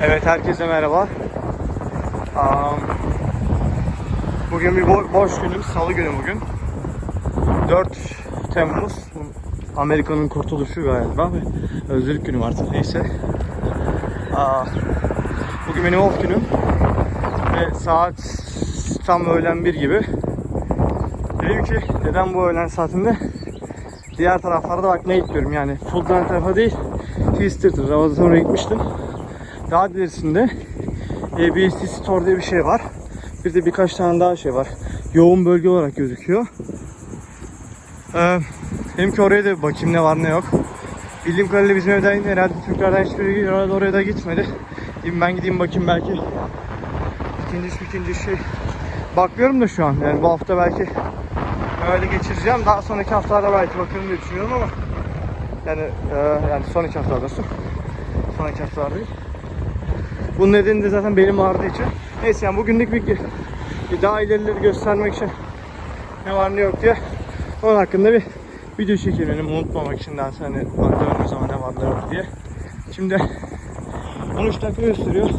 Evet herkese merhaba. Am, Bugün bir bo- boş günüm, salı günü bugün. 4 Temmuz, Amerika'nın kurtuluşu galiba ve özgürlük günü artık neyse. Aa, Bugün benim off günüm ve saat tam öğlen bir gibi. Dedim ki neden bu öğlen saatinde diğer taraflarda bakmaya gitmiyorum yani Foodland tarafa değil Twister oraya gitmiştim. Daha ilerisinde ABS Store diye bir şey var. Bir de birkaç tane daha şey var. Yoğun bölge olarak gözüküyor. Ee, dedim ki oraya da bir bakayım ne var ne yok. Bildiğim kadarıyla bizim evden herhalde Türklerden hiçbiri oraya, oraya da gitmedi. Dedim ben gideyim bakayım belki ikinci ikinci şey bakmıyorum da şu an yani bu hafta belki öyle geçireceğim. Daha sonraki haftalarda belki bakarım diye düşünüyorum ama yani e, yani son iki haftalarda sonraki haftalarda değil. Bunun nedeni de zaten belim ağrıdığı için. Neyse yani bugünlük bir, bir daha ilerileri göstermek için ne var ne yok diye onun hakkında bir video çekeyim benim unutmamak için daha hani döndüğüm zaman ne var ne yok diye. Şimdi 13 dakika gösteriyor.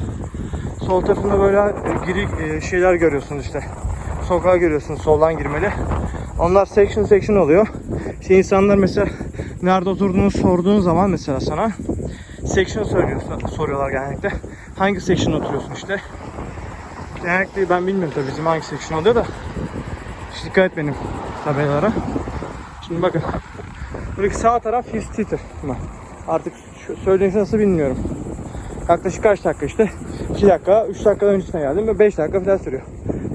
Sol tarafında böyle e, giri e, şeyler görüyorsunuz işte. Sokağa görüyorsunuz soldan girmeli. Onlar section section oluyor. İşte insanlar mesela nerede oturduğunu sorduğun zaman mesela sana section soruyor, soruyorlar genellikle. Hangi section oturuyorsun işte. Genellikle ben bilmiyorum tabii bizim hangi section oluyor da. İşte dikkat et benim tabelalara. Şimdi bakın. Buradaki sağ taraf his theater. Artık söylediğiniz nasıl bilmiyorum. Yaklaşık kaç dakika işte? 2 dakika, 3 dakika öncesine geldim ve 5 dakika falan sürüyor.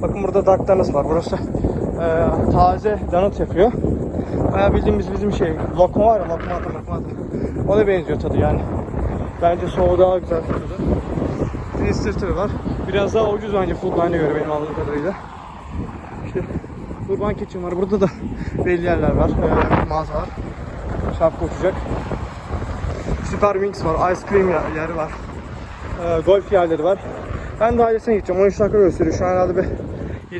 Bakın burada donuts var. Burası e, taze donut yapıyor. Bayağı bildiğimiz bizim şey, lokma var ya, lokmata lokmata. O da benziyor tadı yani. Bence soğuğu daha güzel tadı. Twister var. Biraz daha ucuz bence Foodland'e göre benim anladığım kadarıyla. İşte Urban Kitchen var. Burada da belli yerler var. E, mağazalar. Şapka uçacak. Super Wings var. Ice Cream yer- yeri var. E, golf yerleri var. Ben de ailesine gideceğim. 13 dakika gösteriyor. Şu an herhalde bir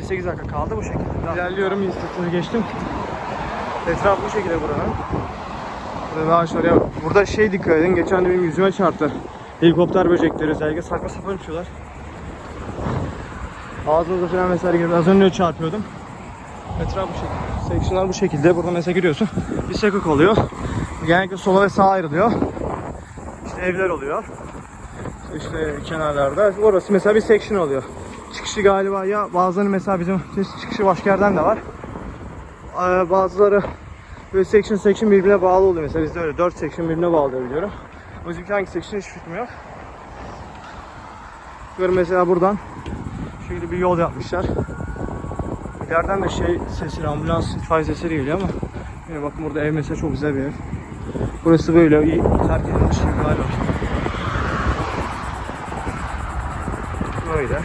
7-8 dakika kaldı bu şekilde. İlerliyorum. Instagram'ı geçtim. Etraf bu şekilde buranın. Burada daha şuraya burada şey dikkat edin. Geçen de benim yüzüme çarptı. Helikopter böcekleri özellikle saçma sapan uçuyorlar. Ağzınıza falan mesela girdi. Az önce çarpıyordum. Etraf bu şekilde. Sectionlar bu şekilde. Burada mesela giriyorsun. Bir sekuk oluyor. Genellikle sola ve sağa ayrılıyor. İşte evler oluyor. İşte kenarlarda. Orası mesela bir section oluyor. Çıkışı galiba ya bazıları mesela bizim çıkışı başka yerden de var. Ee, bazıları böyle section section birbirine bağlı oluyor. Mesela bizde öyle 4 section birbirine bağlı biliyorum. Bizimki hangi section hiç yok. Böyle mesela buradan şöyle bir yol yapmışlar. İleriden de şey sesi, ambulans itfaiye sesleri geliyor ama yine bakın burada ev mesela çok güzel bir ev. Burası böyle iyi terk edilmiş gibi galiba. Böyle.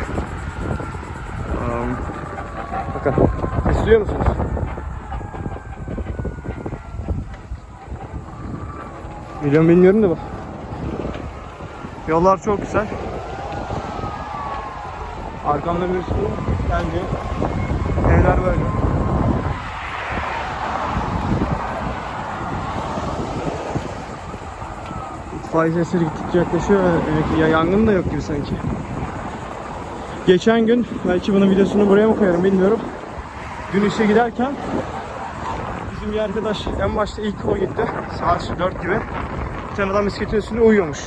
Um, bakın. İstiyor musunuz? Biliyorum bilmiyorum da bak. Yollar çok güzel. Arkamda bir sürü bence evler böyle. İtfaiye sesleri gittikçe yaklaşıyor. Evet, ya yangın da yok gibi sanki. Geçen gün belki bunun videosunu buraya mı koyarım bilmiyorum. Dün işe giderken bizim bir arkadaş en başta ilk o gitti. Saat 4 gibi. Bir tane adam bisikletin üstünde uyuyormuş.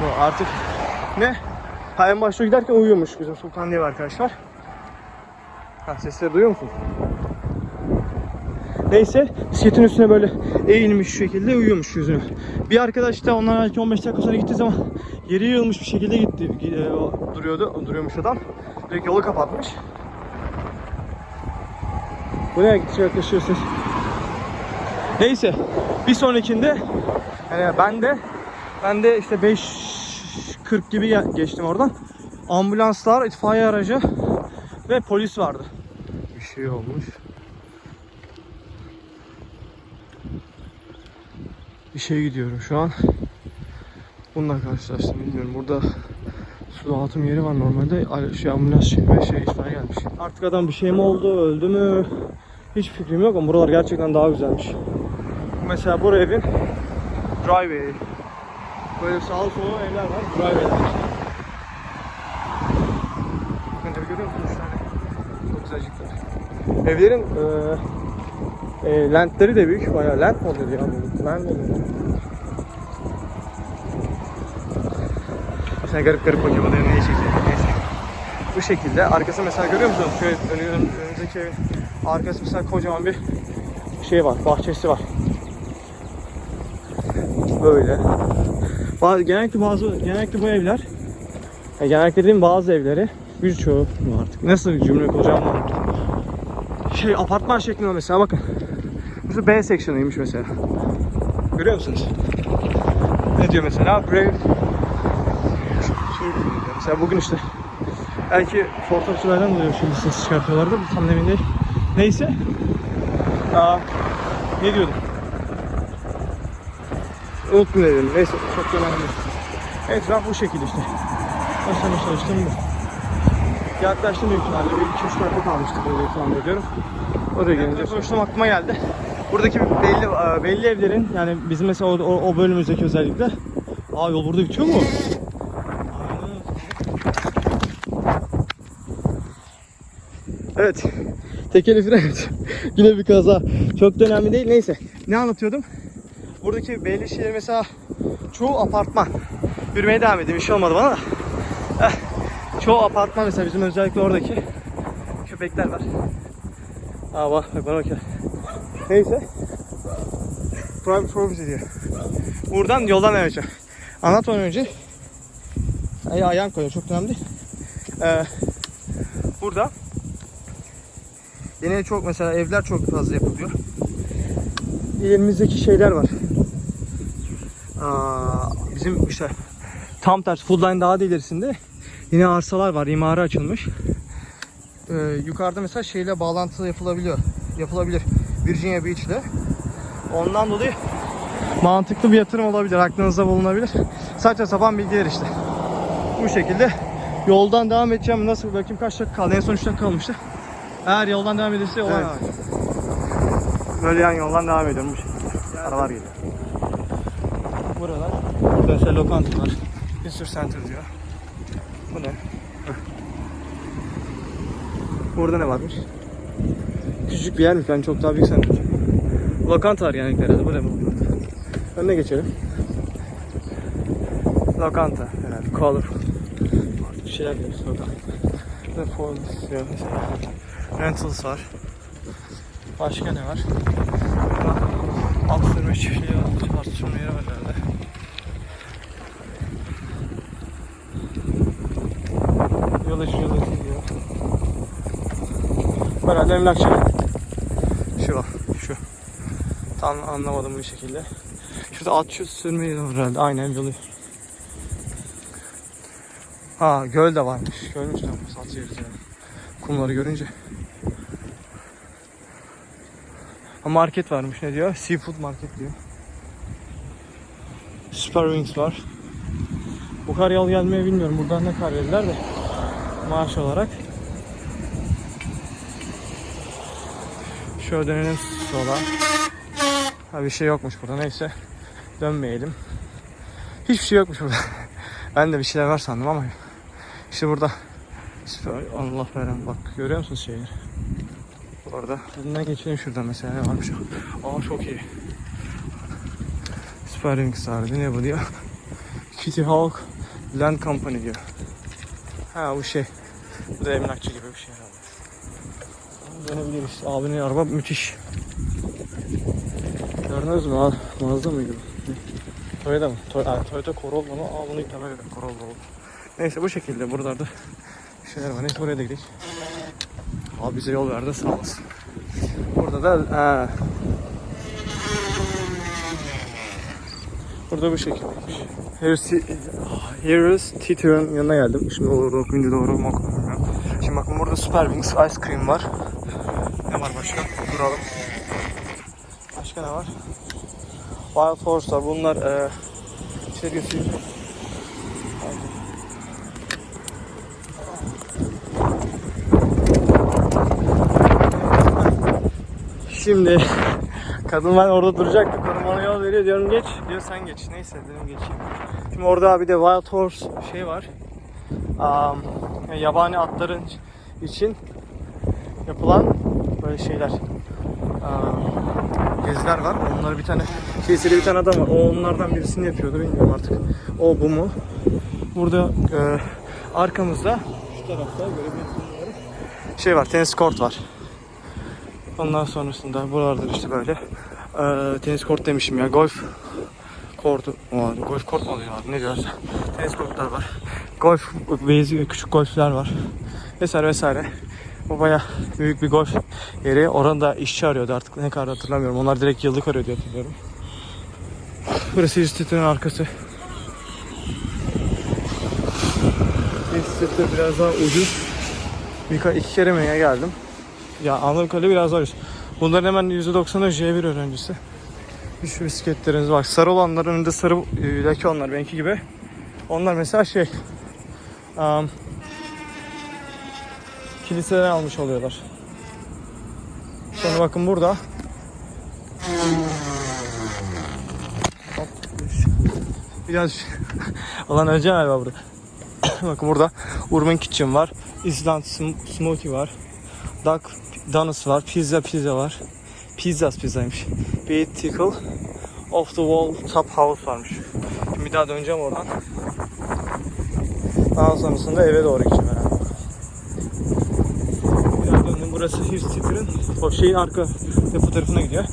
Bu artık ne? Ha en başta giderken uyuyormuş bizim Sultan diye bir arkadaş var. Ha sesleri duyuyor musun? Neyse bisikletin üstüne böyle eğilmiş şu şekilde uyuyormuş yüzünü. Bir arkadaş da ondan belki 15 dakika sonra gittiği zaman yeri yığılmış bir şekilde gitti. E, duruyordu, duruyormuş adam. Direkt yolu kapatmış. Buraya gidecek yaklaşıyor ses. Neyse bir sonrakinde yani ben de ben de işte 5.40 gibi geçtim oradan. Ambulanslar, itfaiye aracı ve polis vardı. Bir şey olmuş. İşe gidiyorum şu an. Bununla karşılaştım bilmiyorum. Burada su dağıtım yeri var normalde. Şey ambulans şey ve şey itfaiye gelmiş. Artık adam bir şey mi oldu, öldü mü? Hiç fikrim yok ama buralar gerçekten daha güzelmiş. Mesela bu evin driveway. Böyle sağ solu evler var. Drive evler işte. Bakın görüyor musunuz? Çok güzelcikler. Evlerin e, e, lentleri de büyük. Bayağı lent mi oluyor ya? Lent mi? Mesela garip garip da neyi çekiyor. Neyse. Bu şekilde. Arkası mesela görüyor musunuz? Şöyle önü- önümüzdeki evin arkası mesela kocaman bir şey var. Bahçesi var. Böyle. Genellikle bazı genellikle bu evler ya genellikle dediğim bazı evleri birçoğu mu artık nasıl bir cümle kuracağım. Şey apartman şeklinde mesela bakın. Burası B seksiyonuymuş mesela. Görüyor musunuz? Ne diyor mesela? Brave şey. Mesela bugün işte belki fotoğrafçılardan dolayı şimdi ses çıkartıyorlardı. Tam emin değil. Neyse. Aa, ne diyordum? Unuttum ne dedim. Neyse çok önemli. Etraf bu şekilde işte. Başlamaya çalıştım bu. Yaklaştım büyük ihtimalle. Bir iki üç dakika kalmıştı böyle tahmin ediyorum. Oraya gelince konuştum aklıma geldi. Buradaki belli belli evlerin yani bizim mesela o, o, o bölümümüzdeki özellikle Aa yol burada bitiyor mu? Evet. Tekeli fren. Yine bir kaza. Çok da önemli değil. Neyse. Ne anlatıyordum? Buradaki belli şeyler mesela çoğu apartman. Yürümeye devam edeyim. Bir şey olmadı bana da. Eh, çoğu apartman mesela bizim özellikle oradaki köpekler var. Aa bak bak bana bak. Neyse. Private property diyor. Buradan yoldan devam edeceğim. Anlatmadan önce Ay ayağım koyuyor çok önemli. Ee, burada yine çok mesela evler çok fazla yapılıyor. Elimizdeki şeyler var. Bizim işte tam tersi full line daha da ilerisinde yine arsalar var. imara açılmış. Ee, yukarıda mesela şeyle bağlantı yapılabiliyor. Yapılabilir. Virginia Beach ile. Ondan dolayı mantıklı bir yatırım olabilir. Aklınızda bulunabilir. Saçma sapan bilgiler işte. Bu şekilde yoldan devam edeceğim. Nasıl bakayım kaç dakika kaldı? En son 3 dakika kalmıştı. Eğer yoldan devam edilirse devam edeceğim. Böyle yan yoldan devam ediyorum bu şekilde. Aralar geliyor. Mesela lokanta var. Visitor Center diyor. Bu ne? Burada ne varmış? Küçücük bir yermiş. Ben çok daha büyük sandım. Lokanta var yani herhalde. Bu ne bu? Önüne geçelim. Lokanta herhalde. Colorful. Bir şeyler diyoruz lokanta. Ve Forms diyor mesela. Rentals var. Başka ne var? Alt sürme çiftliği var. Alt sürme yeri var herhalde. İçi diyor. Herhalde emlakçı. Şu şu. Tam anlamadım bir şekilde. Şurada at şu sürme yeri var herhalde. Aynen yolu. Ha göl de varmış. Görmüş tam at yeri yani. Kumları görünce. Ha, market varmış ne diyor? Seafood market diyor. Super Wings var. Bu kar yol gelmeye bilmiyorum. Buradan ne kar verdiler de. Maaş olarak. Şöyle dönelim sola. Ha bir şey yokmuş burada neyse. Dönmeyelim. Hiçbir şey yokmuş burada. ben de bir şeyler var sandım ama. İşte burada. Allah veren bak görüyor musunuz şeyleri? Orada. Bundan geçelim şuradan mesela ne varmış. Aa çok iyi. Super Wings vardı ne bu diyor. Kitty Hawk Land Company diyor. Ha bu şey. Bu da emlakçı gibi bir şey herhalde. Dönebiliriz. Abinin araba müthiş. Gördünüz mü? Aa, Mazda mıydı? Toyota mı? Toy Aa, Toyota Corolla mı? Aa bunu ilk defa gördüm. Corolla oldu. Neyse bu şekilde buralarda şeyler var. Neyse oraya da gidelim. Abi bize yol verdi sağ olasın. Burada da ha. Burada bu. Harris, Harris Teeter'ın yanına geldim. Şimdi orada okuyunca doğru mu okumuyorum. Şimdi bakın burada Super Wings Ice Cream var. Ne var başka? Duralım. Başka ne var? Wild Horse var. Bunlar e, şey göstereyim. Şimdi kadın ben orada duracaktı. Kadın bana yol veriyor diyorum geç. Diyor sen geç. Neyse dedim geçeyim. Şimdi orada bir de Wild Horse şey var. Yani yabani atların için yapılan böyle şeyler. Am, geziler var. Onları bir tane şeysiyle bir tane adam var. O onlardan birisini yapıyordu bilmiyorum artık. O bu mu? Burada e, arkamızda şu tarafta görebilirsiniz şey var tenis kort var. Ondan sonrasında buralarda işte böyle e, tenis kort demişim ya golf kortu var. Golf kort mu oluyor abi ne diyoruz? Tenis kortlar var. Golf bezi küçük golfler var. Vesaire vesaire. Bu baya büyük bir golf yeri. Orada işçi arıyordu artık ne kadar hatırlamıyorum. Onlar direkt yıllık arıyor diye hatırlıyorum. Burası Hüstet'in arkası. Hüstet'te biraz daha ucuz. Birkaç iki kere Mine'ye geldim. Ya Amerika'da biraz daha ucuz. Bunların hemen %90'ı J1 öğrencisi. Şu bisikletleriniz var. Sarı olanların önünde sarı e, leke onlar benimki gibi. Onlar mesela şey um, kiliseden almış oluyorlar. Sonra bakın burada biraz Alan önce galiba burada. bakın burada Urban Kitchen var. Island Sm- Smoothie var. Duck Donuts var. Pizza pizza var. Pizzas pizzaymış. Beat Tickle Off the Wall Top House varmış. Şimdi bir daha döneceğim oradan. Daha sonrasında eve doğru gideceğim herhalde. Bir daha döndüm. Burası Hughes Theater'ın o şeyin arka depo tarafına gidiyor.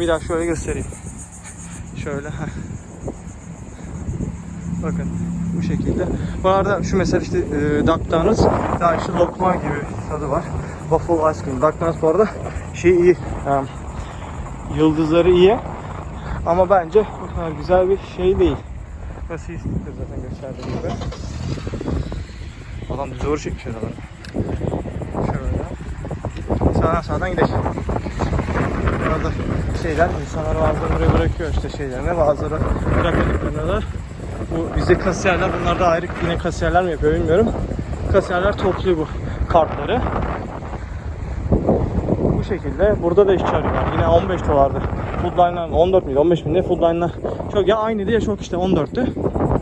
Bir daha şöyle göstereyim. Şöyle. Bakın bu şekilde. Bu arada şu mesela işte e, Donuts daha işte lokma gibi tadı var. Waffle Ice Cream. Bu arada şey iyi. em, yıldızları iyi. Ama bence o kadar güzel bir şey değil. Burası iyi zaten gösterdiğim gibi. Adam doğru çekmiş araları. Şöyle. Sağdan sağdan gidelim. Burada şeyler, insanlar bazıları buraya bırakıyor işte şeylerini, bazıları bırakmadıklarını da bu bizde kasiyerler, bunlar da ayrı yine kasiyerler mi yapıyor bilmiyorum. Kasiyerler topluyor bu kartları. Şekilde burada da işçi arıyorlar. Yine 15 dolardı. Foodline'lar 14 miydi? 15 miydi? Foodline'lar çok ya aynıydı ya çok işte 14'tü. Mesela